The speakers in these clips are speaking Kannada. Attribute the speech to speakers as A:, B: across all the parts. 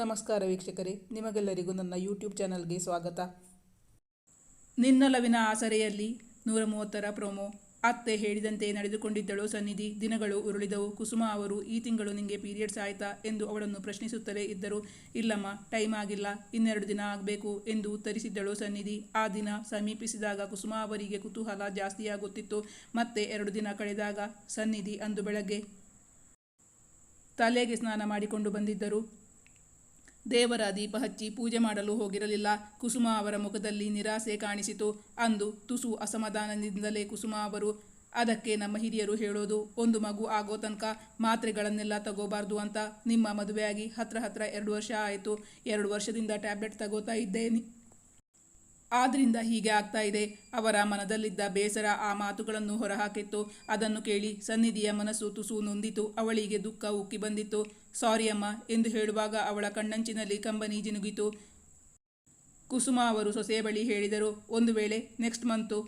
A: ನಮಸ್ಕಾರ ವೀಕ್ಷಕರೇ, ನಿಮಗೆಲ್ಲರಿಗೂ ನನ್ನ ಯೂಟ್ಯೂಬ್ ಚಾನಲ್ಗೆ ಸ್ವಾಗತ. ನಿನ್ನಲವಿನ ಆಸರೆಯಲ್ಲಿ ನೂರ ಮೂವತ್ತರ ಪ್ರೊಮೋ ಅತ್ತೆ ಹೇಳಿದಂತೆ ನಡೆದುಕೊಂಡಿದ್ದಳು ಸನ್ನಿಧಿ. ದಿನಗಳು ಉರುಳಿದವು. ಕುಸುಮ ಅವರು, ಈ ತಿಂಗಳು ನಿಮಗೆ ಪೀರಿಯಡ್ಸ್ ಆಯ್ತಾ? ಎಂದು ಅವಳನ್ನು ಪ್ರಶ್ನಿಸುತ್ತಲೇ ಇದ್ದರು. ಇಲ್ಲಮ್ಮ ಟೈಮ್ ಆಗಿಲ್ಲ. ಇನ್ನೆರಡು ದಿನ ಆಗಬೇಕು ಎಂದು ಉತ್ತರಿಸಿದ್ದಳು ಸನ್ನಿಧಿ. ಆ ದಿನ ಸಮೀಪಿಸಿದಾಗ ಕುಸುಮ ಅವರಿಗೆ ಕುತೂಹಲ ಜಾಸ್ತಿಯಾಗುತ್ತಿತ್ತು. ಮತ್ತೆ ಎರಡು ದಿನ ಕಳೆದಾಗ ಸನ್ನಿಧಿ ಅಂದು ಬೆಳಗ್ಗೆ ತಲೆಗೆ ಸ್ನಾನ ಮಾಡಿಕೊಂಡು ಬಂದಿದ್ದರು. ದೇವರ ದೀಪ ಹಚ್ಚಿ ಪೂಜೆ ಮಾಡಲು ಹೋಗಿರಲಿಲ್ಲ. ಕುಸುಮ ಅವರ ಮುಖದಲ್ಲಿ ನಿರಾಸೆ ಕಾಣಿಸಿತು. ಅಂದು ತುಸು ಅಸಮಾಧಾನದಿಂದಲೇ ಕುಸುಮ ಅವರು, ಅದಕ್ಕೆ ನಮ್ಮ ಹಿರಿಯರು ಹೇಳೋದು ಒಂದು ಮಗು ಆಗೋ ತನಕ ಮಾತ್ರೆಗಳನ್ನೆಲ್ಲ ತಗೋಬಾರ್ದು ಅಂತ ನಿಮ್ಮ ಮದುವೆಯಾಗಿ ಹತ್ರ ಹತ್ರ ಎರಡು ವರ್ಷ ಆಯಿತು. ಎರಡು ವರ್ಷದಿಂದ ಟ್ಯಾಬ್ಲೆಟ್ ತಗೋತಾ ಇದ್ದೇನೆ. ಆದ್ರಿಂದ ಹೀಗೆ ಆಗ್ತಾ ಇದೆ. ಅವರ ಮನದಲ್ಲಿದ್ದ ಬೇಸರ ಆ ಮಾತುಗಳನ್ನು ಹೊರಹಾಕಿತ್ತು. ಅದನ್ನು ಕೇಳಿ ಸನ್ನಿಧಿಯ ಮನಸ್ಸು ತುಸು ನೊಂದಿತು. ಅವಳಿಗೆ ದುಃಖ ಉಕ್ಕಿ ಬಂದಿತ್ತು. ಸಾರಿ ಅಮ್ಮ, ಎಂದು ಹೇಳುವಾಗ ಅವಳ ಕಣ್ಣಂಚಿನಲ್ಲಿ ಕಂಬನಿ ಜಿನುಗಿತು ಕುಸುಮ ಅವರು ಸೊಸೆ ಬಳಿ ಹೇಳಿದರು, ಒಂದು ವೇಳೆ ನೆಕ್ಸ್ಟ್ ಮಂತು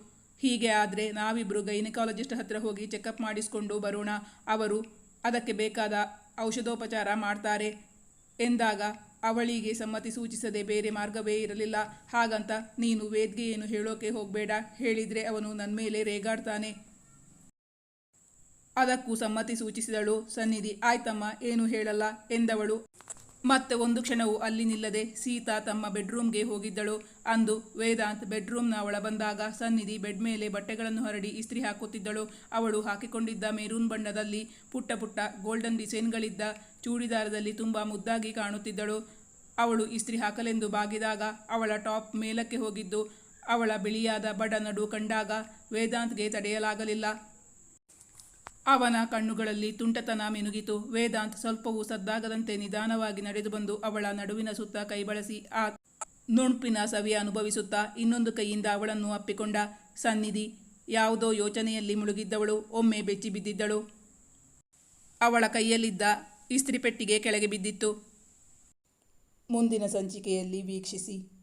A: ಹೀಗೆ ಆದರೆ ನಾವಿಬ್ಬರು ಗೈನಕಾಲಜಿಸ್ಟ್ ಹತ್ರ ಹೋಗಿ ಚೆಕಪ್ ಮಾಡಿಸಿಕೊಂಡು ಬರೋಣ. ಅವರು ಅದಕ್ಕೆ ಬೇಕಾದ ಔಷಧೋಪಚಾರ ಮಾಡ್ತಾರೆ ಎಂದಾಗ ಅವಳಿಗೆ ಸಮ್ಮತಿ ಸೂಚಿಸದೆ ಬೇರೆ ಮಾರ್ಗವೇ ಇರಲಿಲ್ಲ. ಹಾಗಂತ, ನೀನು ವೇದ್ಗೆ ಏನು ಹೇಳೋಕೆ ಹೋಗಬೇಡ. ಹೇಳಿದ್ರೆ ಅವನು ನನ್ನ ಮೇಲೆ ರೇಗಾಡ್ತಾನೆ. ಅದಕ್ಕೂ ಸಮ್ಮತಿ ಸೂಚಿಸಿದಳು. ಸನ್ನಿಧಿ, ಆಯ್ತಮ್ಮ, ಏನು ಹೇಳಲ್ಲ ಎಂದವಳು. ಮತ್ತೆ ಒಂದು ಕ್ಷಣವೂ ಅಲ್ಲಿ ನಿಲ್ಲದೆ ಸೀತಾ ತಮ್ಮ ಬೆಡ್ರೂಮ್ಗೆ ಹೋಗಿದ್ದಳು. ಅಂದು ವೇದಾಂತ್ ಬೆಡ್ರೂಮ್ನ ಒಳ ಬಂದಾಗ ಸನ್ನಿಧಿ ಬೆಡ್ ಮೇಲೆ ಬಟ್ಟೆಗಳನ್ನು ಹರಡಿ ಇಸ್ತ್ರಿ ಹಾಕುತ್ತಿದ್ದಳು. ಅವಳು ಹಾಕಿಕೊಂಡಿದ್ದ ಮೇರೂನ್ ಬಣ್ಣದಲ್ಲಿ ಪುಟ್ಟ ಪುಟ್ಟ ಗೋಲ್ಡನ್ ಡಿಸೈನ್ಗಳಿದ್ದ ಚೂಡಿದಾರದಲ್ಲಿ ತುಂಬ ಮುದ್ದಾಗಿ ಕಾಣುತ್ತಿದ್ದಳು. ಅವಳು ಇಸ್ತ್ರಿ ಹಾಕಲೆಂದು ಬಾಗಿದಾಗ ಅವಳ ಟಾಪ್ ಮೇಲಕ್ಕೆ ಹೋಗಿದ್ದು. ಅವಳ ಬಿಳಿಯಾದ ಬಡ ನಡು ಕಂಡಾಗ ವೇದಾಂತ್ಗೆ ತಡೆಯಲಾಗಲಿಲ್ಲ. ಅವನ ಕಣ್ಣುಗಳಲ್ಲಿ ತುಂಟತನ ಮಿನುಗಿತು. ವೇದಾಂತ್ ಸ್ವಲ್ಪವೂ ಸದ್ದಾಗದಂತೆ ನಿಧಾನವಾಗಿ ನಡೆದು ಬಂದು ಅವಳ ನಡುವಿನ ಸುತ್ತ ಕೈ ಬಳಸಿ ಆ ನುಣುಪಿನ ಸವಿಯ ಅನುಭವಿಸುತ್ತಾ ಇನ್ನೊಂದು ಕೈಯಿಂದ ಅವಳನ್ನು ಅಪ್ಪಿಕೊಂಡ ಸನ್ನಿಧಿ. ಯಾವುದೋ ಯೋಚನೆಯಲ್ಲಿ ಮುಳುಗಿದ್ದವಳು, ಒಮ್ಮೆ ಬೆಚ್ಚಿ ಬಿದ್ದಿದ್ದಳು. ಅವಳ ಕೈಯಲ್ಲಿದ್ದ ಇಸ್ತ್ರಿಪೆಟ್ಟಿಗೆ ಕೆಳಗೆ ಬಿದ್ದಿತ್ತು. ಮುಂದಿನ ಸಂಚಿಕೆಯಲ್ಲಿ ವೀಕ್ಷಿಸಿ.